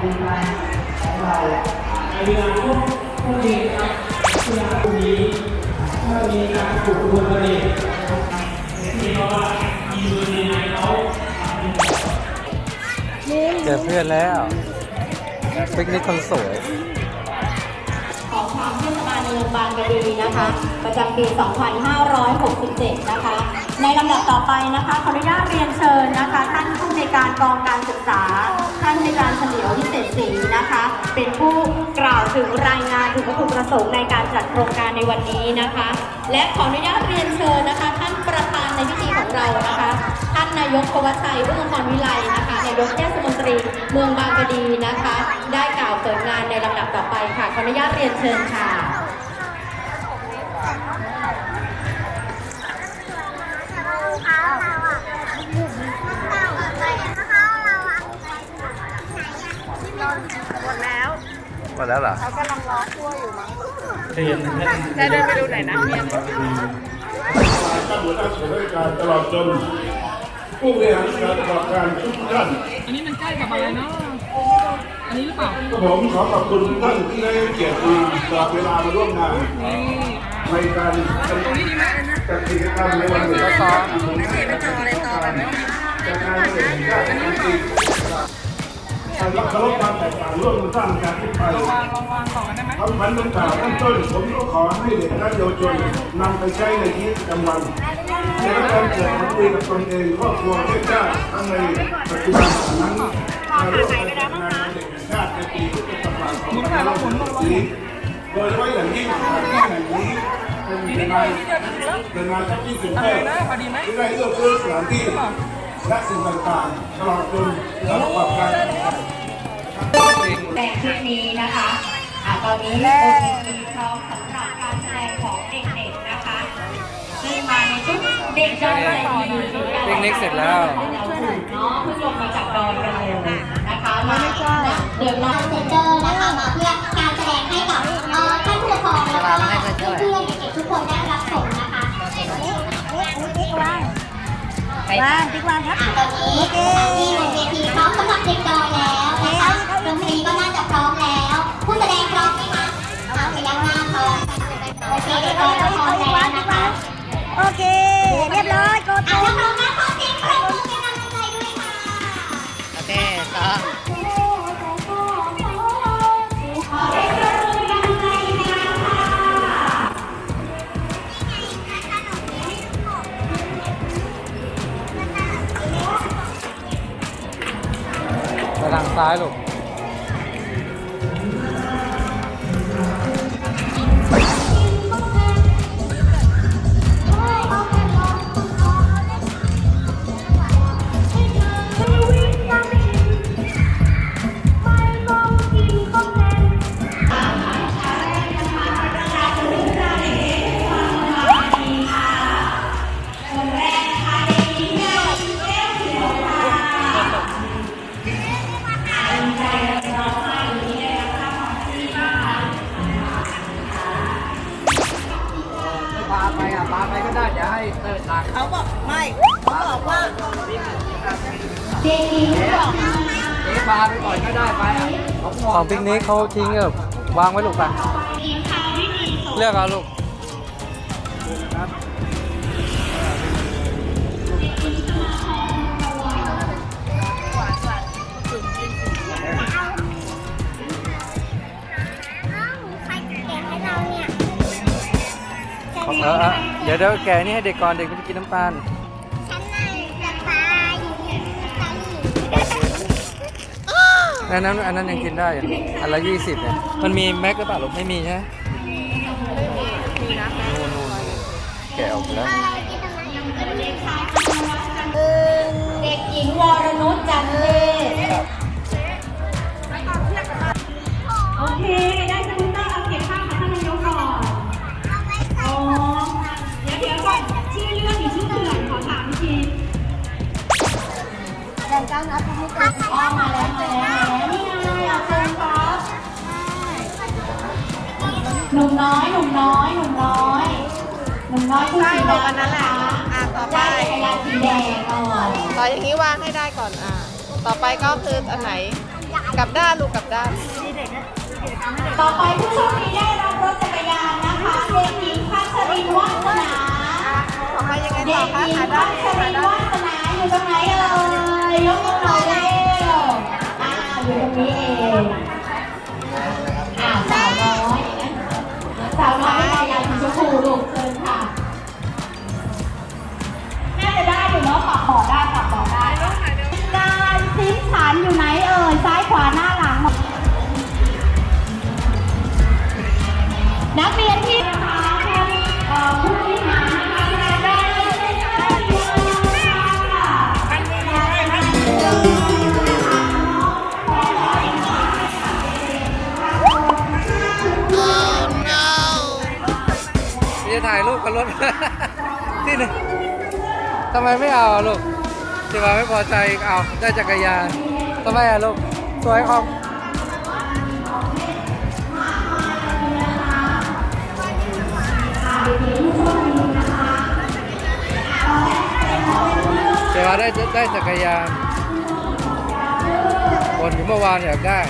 ในเวลาพวกพวกนี้ครับเวลาพวกนี้ถ้ามีการปลูกคนกันเองที่เขาว่ามีมือในไหนเขาเจอเพื่อนแล้วปิกนิกคนสวยของทางเทศบาลเมืองบางกะดีนะคะ ประจำปี 2567 นะคะ ในลำดับต่อไปนะคะขออนุญาตเรียนเชิญนะคะ ท่านผู้ในการกองการศึกษา ท่านในการเฉลียววิเศษศรีนะคะ เป็นผู้กล่าวถึงรายงานถึงวัตถุประสงค์ในการจัดโครงการในวันนี้นะคะ และขออนุญาตเรียนเชิญนะคะ ท่านประธานในพิธีของเรานะคะ ท่านนายกพวัชชัยรุ่งพรวิไลนะคะนายกเทศมนตรีเมืองบางกะดีนะคะ ได้กล่าวเปิดงานในลำดับต่อไปค่ะขออนุญาตเรียนเชิญค่ะ มดแล้วเหรอเรียนนะจะเดินไปดูไหนนะเฮียท่านหัวหน้าส่วนราชการตลอดจนผู้บริหารการประกอบการทุกท่าน อันนี้มันใกล้กับอะไรเนาะ อันนี้หรือเปล่าผมขอขอบคุณทุกท่านที่ได้ให้เกียรติดีสละเวลามาร่วมงานในการจัดกิจกรรมในวันเด็กซ้อมจากงานเด็กแห่งชาติแห่งปี การรับเคารพความแตกต่างร่วมกันสร้างการที่ไปวางวางต่อกันได้ไหมคำพันธ์ต่างๆขั้นต้นผมก็ขอให้เด็กและเยาวชนนำไปใช้ในชีวิตประจำวันในการเกิดผลดีกับตนเองครอบครัวประเทศชาติทั้งในปัจจุบันนั้นมารร่วมกันจัดงานเด็กแห่งชาติในปีพุทธศักราช2564โดยเฉพาะอย่างยิ่งสถานที่แห่งนี้เป็นงานเป็นงานที่สุดยอดที่ได้เลือกซื้อสถานที่และสิ่งต่างๆตลอดจนและประกอบการ แต่งชุดนี้นะคะอะตอนนี้โอทีพร้อมสำหรับการแสดงของเด็กๆนะคะซึ่งมาในชุดเด็กดอยใจดีปิกนิกเสร็จแล้ว เนาะเพิ่งลงมาจากดอยกันเลยนะคะมาเดินมาเซนเตอร์นะคะมาเพื่อการแสดงให้กับเอ่อท่านผู้ปกครองแล้วก็เพื่อนๆเด็กๆทุกคนได้รับชมนะคะวางติ๊กวางครับตอนนี้สถาน ซ้ายลูก เด็กหญิงบอกของปิกนิกเขาทิ้งแบบวางไว้ลูกไปเลือกเอาลูกใครเก็บให้เราเนี่ยเออเออเดี๋ยวเดี๋ยวแกะนี่ให้เด็กก่อนเด็กไม่ได้กินน้ำตาล อันนั้นอันนั้นยังกินได้อยู่อันละยี่สิบเนี่ยมันมีแม็กหรือเปล่าลูกไม่มีใช่ไหมนู่นนู่นแกะออกไปแล้วเด็กหญิงวรนุชจันเล อนต่ออย่างนี้วางให้ได้ก่อนอะต่อไปก็คืออันไหนกลับด้านลูกกลับด้าน ต่อไปผู้โชคดีได้รับรถจักรยานนะคะเด็กหญิงพัชรินวาสนาออกมายังไงเด็ต่อกคะหญิงขาพัด้านชรินวาสนาอยู่ตรงไหนเอ่ยยกมือหน่อยเร็วอ่าอยู่ตรงนี้เอง กับรถที่หนึ่งทำไมไม่เอาลูกที่ว่าไม่พอใจเอาได้จักรยานทำไมอะลูกสวยของแต่ว่าได้ได้จักรยานคนอยู่เมื่อวานอยากได้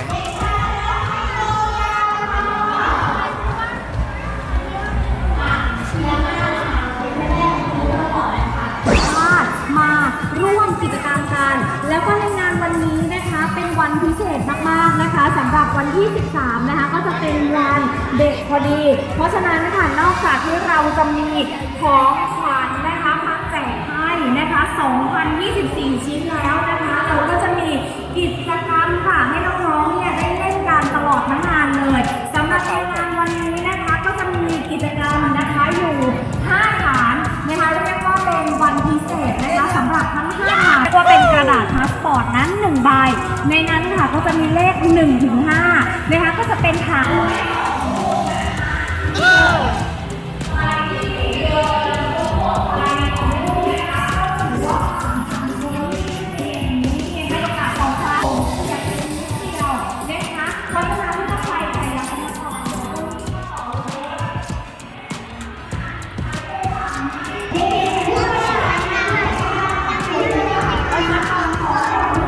กิจกรรมกันแล้วก็ในงานวันนี้นะคะเป็นวันพิเศษมากๆนะคะสำหรับวันที่ 13 นะคะก็จะเป็นวันเด็กพอดี เพราะฉะนั้นนะคะนอกจากที่เราจะมีของขวัญนะคะมาแจกให้นะคะ 2,024 ชิ้นแล้วนะคะ เราก็จะมีกิจกรรมค่ะให้น้องๆเนี่ยได้เล่นกันตลอดทั้งงานเลยสำหรับในงานวันนี้นะคะก็จะมีกิจกรรมนะคะอยู่5ฐานนะคะเรียกว่าเป็นวันพิเศษนะคะสำหรับ 1ถึง5นะคะก็จะเป็นฐาน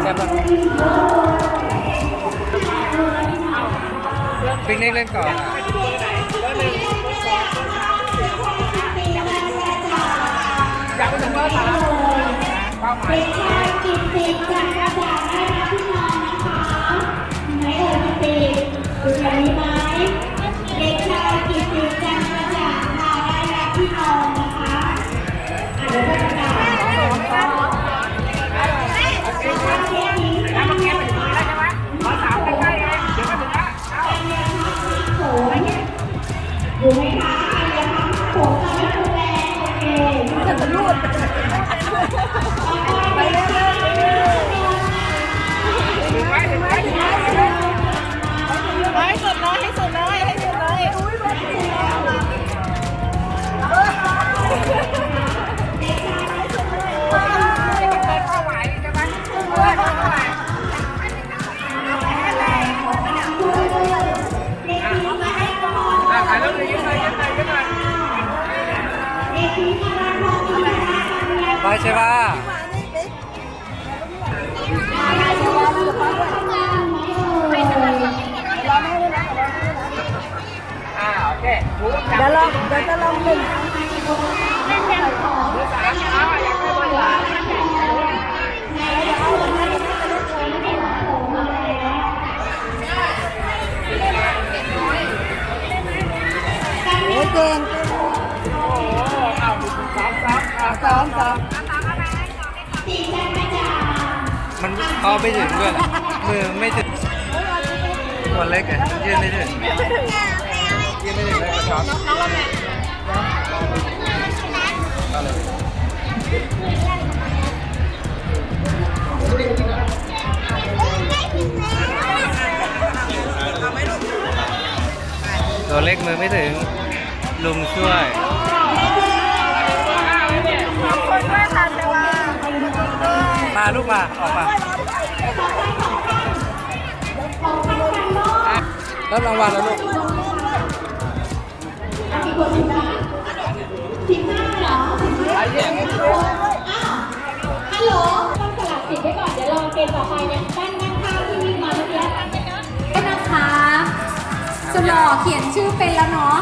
ใช่ปะ ปิกนิกเล่นก่อนอะเด็กชายกิตติจันทร์จากได้รับที่นอ ไปใช่ปะอ่าโอเคหูจับเดี๋ยวลองเดี๋ยวจะลองหนึ่งมือสามเอาอยากได้เบอร์สาม เอาไม่ถึงด้วยนมือไม่ถึงตัวเล็กอะมันยืนไม่ถึงยืนไม่ถึงเลยกระชับตัวเล็กมือไม่ถึง ลุงช่วยคนด้วยค่ะเจวามาลูกมา ออกมา รับรางวัลแล้วลูกสิบห้าเหรอฮัลโหลต้องสลับสิทธิ์ไว้ก่อน เดี๋ยวรอเกมต่อไปเนี่ยด้านด้นข้าวที่วิ่งมาเมื่อกี้นะคะสุดหล่อเขียนชื่อเป็นแล้วเนาะ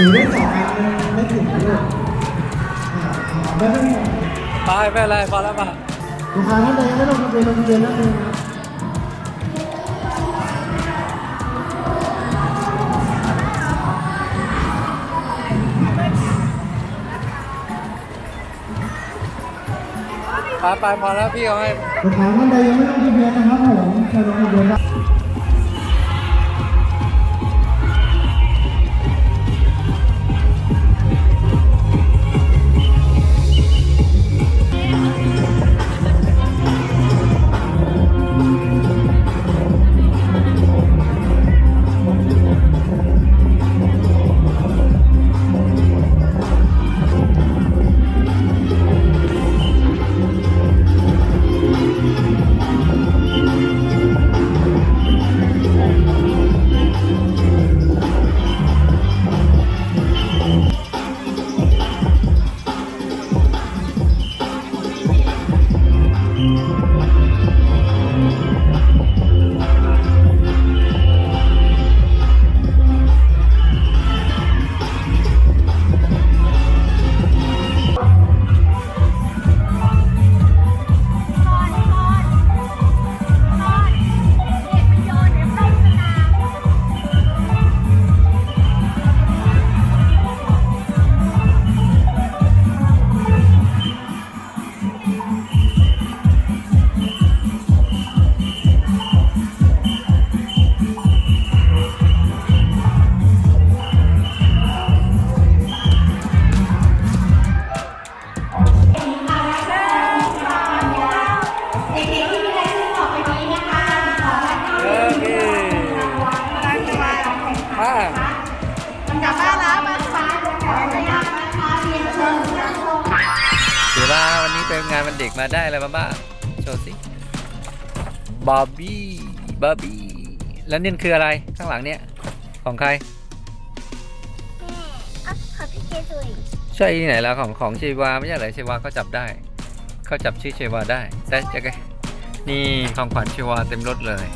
หรือได้สองอันไม่ถึงลูกอ่ไม่ต้องไปไม่เป็นไรพอแล้วป่ะลูกค้าท่านใดยังไม่ลงทะเบียนลงทะเบียนแล้วนึงนะไปไปพอแล้วพี่เอาให้ลูกค้าท่านใดยังไม่ลงทะเบียนนะครับผมเชิญลงทะเบียนได้ งานวันเด็กมาได้อะไรมาบ้างโชว์สิบาร์บี้บาร์บี้แล้วนี่คืออะไรข้างหลังเนี่ยของใครอะขอพี่เกสุยใช่ที่ไหนแล้วของของเชวาไม่ใช่เหรอเชวาเขาจับได้เขาจับชื่อเชวาได้แต่จะไงนี่ของขวัญเชวาเต็มรถเลย